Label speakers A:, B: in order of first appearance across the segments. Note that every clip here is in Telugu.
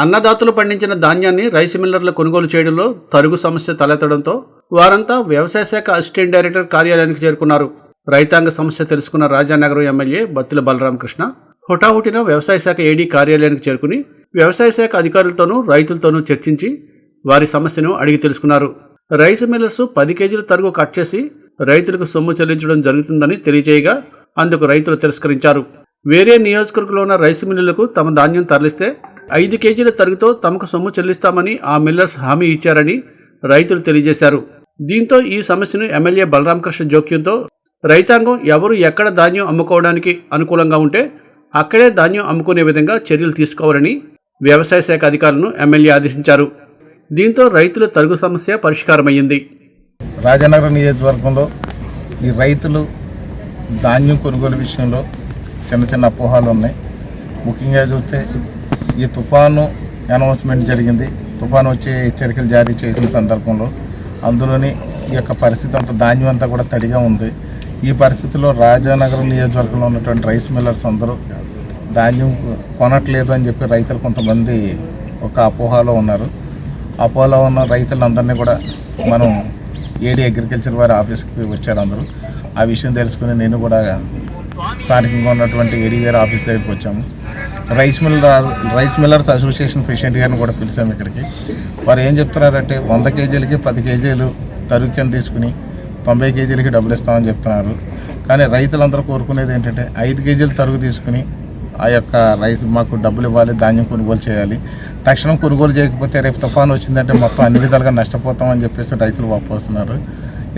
A: అన్నదాతలు పండించిన ధాన్యాన్ని రైస్ మిల్లర్ల కొనుగోలు చేయడంలో తరుగు సమస్య తలెత్తడంతో వారంతా వ్యవసాయ శాఖ అసిస్టెంట్ డైరెక్టర్ కార్యాలయానికి చేరుకున్నారు. రైతాంగ సమస్య తెలుసుకున్న రాజానగరం ఎమ్మెల్యే బత్తుల బలరామకృష్ణ హుటాహుటిన వ్యవసాయ శాఖ ఏడీ కార్యాలయానికి చేరుకుని వ్యవసాయ శాఖ అధికారులతోనూ రైతులతోనూ చర్చించి వారి సమస్యను అడిగి తెలుసుకున్నారు. రైస్ మిల్లర్స్ పది కేజీల తరుగు కట్ చేసి రైతులకు సొమ్ము చెల్లించడం జరుగుతుందని తెలియజేయగా అందుకు రైతులు తిరస్కరించారు. వేరే నియోజకవర్గంలో ఉన్న రైస్ మిల్లులకు తమ ధాన్యం తరలిస్తే ఐదు కేజీల తరుగుతో తమకు సొమ్ము చెల్లిస్తామని ఆ మిల్లర్స్ హామీ ఇచ్చారని రైతులు తెలియజేశారు. దీంతో ఈ సమస్యను ఎమ్మెల్యే బలరామకృష్ణ జోక్యంతో రైతాంగం ఎవరు ఎక్కడ ధాన్యం అమ్ముకోవడానికి అనుకూలంగా ఉంటే అక్కడే ధాన్యం అమ్ముకునే విధంగా చర్యలు తీసుకోవాలని వ్యవసాయ శాఖ అధికారులను ఎమ్మెల్యే ఆదేశించారు. దీంతో రైతుల తరుగు సమస్య పరిష్కారమయ్యింది.
B: రాజనగరం నియోజకవర్గంలో ఈ రైతులు ధాన్యం కొనుగోలు విషయంలో చిన్న చిన్న అపోహాలు ఉన్నాయి. ముఖ్యంగా చూస్తే ఈ తుఫాను అనౌన్స్మెంట్ జరిగింది. తుఫాను వచ్చి హెచ్చరికలు జారీ చేసిన సందర్భంలో అందులోని ఈ యొక్క పరిస్థితి అంతా ధాన్యం అంతా కూడా తడిగా ఉంది. ఈ పరిస్థితిలో రాజానగరం నియోజకవర్గంలో ఉన్నటువంటి రైస్ మిల్లర్స్ అందరూ ధాన్యం కొనట్లేదు అని చెప్పి రైతులు కొంతమంది ఒక అపోహలో ఉన్నారు. అపోహలో ఉన్న రైతులందరినీ కూడా మనం ఏడీ అగ్రికల్చర్ వారి ఆఫీస్కి వచ్చారు అందరూ. ఆ విషయం తెలుసుకుని నేను కూడా స్థానికంగా ఉన్నటువంటి ఏడీ గారి ఆఫీస్ దగ్గరికి వచ్చాము. Rice miller rice millers association president గారిని కూడా పిలిచాము ఇక్కడికి. వారు ఏం చెప్తున్నారంటే వంద కేజీలకి పది కేజీలు తరుగు కింద తీసుకుని తొంభై కేజీలకి డబ్బులు ఇస్తామని చెప్తున్నారు. కానీ రైతులందరూ కోరుకునేది ఏంటంటే ఐదు కేజీలు తరుగు తీసుకుని ఆ యొక్క రైతు మాకు డబ్బులు ఇవ్వాలి ధాన్యం కొనుగోలు చేయాలి. తక్షణం కొనుగోలు చేయకపోతే రేపు తుఫాను వచ్చిందంటే మొత్తం అన్ని విధాలుగా నష్టపోతామని చెప్పేసి రైతులు వాపోస్తున్నారు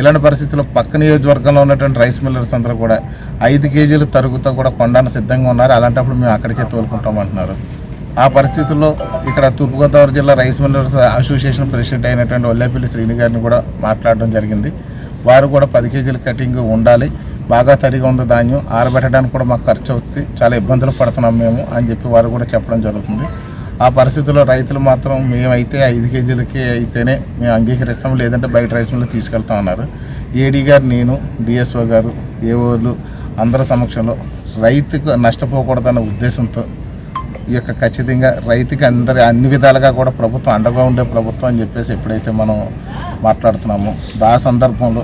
B: ఇలాంటి పరిస్థితుల్లో పక్క నియోజకవర్గంలో ఉన్నటువంటి రైస్ మిల్లర్స్ అందరూ కూడా ఐదు కేజీలు తరుగుతో కూడా కొండానికి సిద్ధంగా ఉన్నారు. అలాంటప్పుడు మేము అక్కడికే తోలుకుంటాం అంటున్నారు. ఆ పరిస్థితుల్లో ఇక్కడ తూర్పుగోదావరి జిల్లా రైస్ మిల్లర్స్ అసోసియేషన్ ప్రెసిడెంట్ అయినటువంటి ఒల్లేపల్లి శ్రీని గారిని కూడా మాట్లాడడం జరిగింది. వారు కూడా పది కేజీల కటింగ్ ఉండాలి. బాగా తడిగా ఉంది ధాన్యం ఆరబెట్టడానికి కూడా మాకు ఖర్చు అవుతుంది. చాలా ఇబ్బందులు పడుతున్నాం మేము అని చెప్పి వారు కూడా చెప్పడం జరుగుతుంది. ఆ పరిస్థితుల్లో రైతులు మాత్రం మేమైతే ఐదు కేజీలకి అయితేనే మేము అంగీకరిస్తాం లేదంటే బయట రైస్ మిల్లు తీసుకెళ్తాం అన్నారు ఏడీ గారు నేను డిఎస్ఓ గారు ఏఓలు అందరి సమక్షంలో రైతుకు నష్టపోకూడదన్న ఉద్దేశంతో ఈ యొక్క ఖచ్చితంగా రైతుకి అందరి అన్ని విధాలుగా కూడా ప్రభుత్వం అండగా ఉండే ప్రభుత్వం అని చెప్పేసి ఎప్పుడైతే మనం మాట్లాడుతున్నామో ఆ సందర్భంలో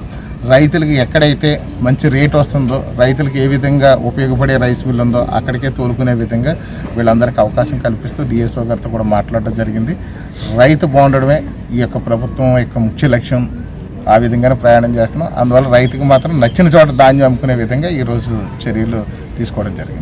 B: రైతులకి ఎక్కడైతే మంచి రేట్ వస్తుందో రైతులకు ఏ విధంగా ఉపయోగపడే రైస్ మిల్ ఉందో అక్కడికే తోలుకునే విధంగా వీళ్ళందరికీ అవకాశం కల్పిస్తూ డిఎస్ఓ గారితో కూడా మాట్లాడడం జరిగింది. రైతు బాగుండడమే ఈ యొక్క ప్రభుత్వం యొక్క ముఖ్య లక్ష్యం. ఆ విధంగానే ప్రయాణం చేస్తున్నాం. అందువల్ల రైతుకు మాత్రం నచ్చిన చోట ధాన్యం అమ్ముకునే విధంగా ఈరోజు చర్యలు తీసుకోవడం జరిగింది.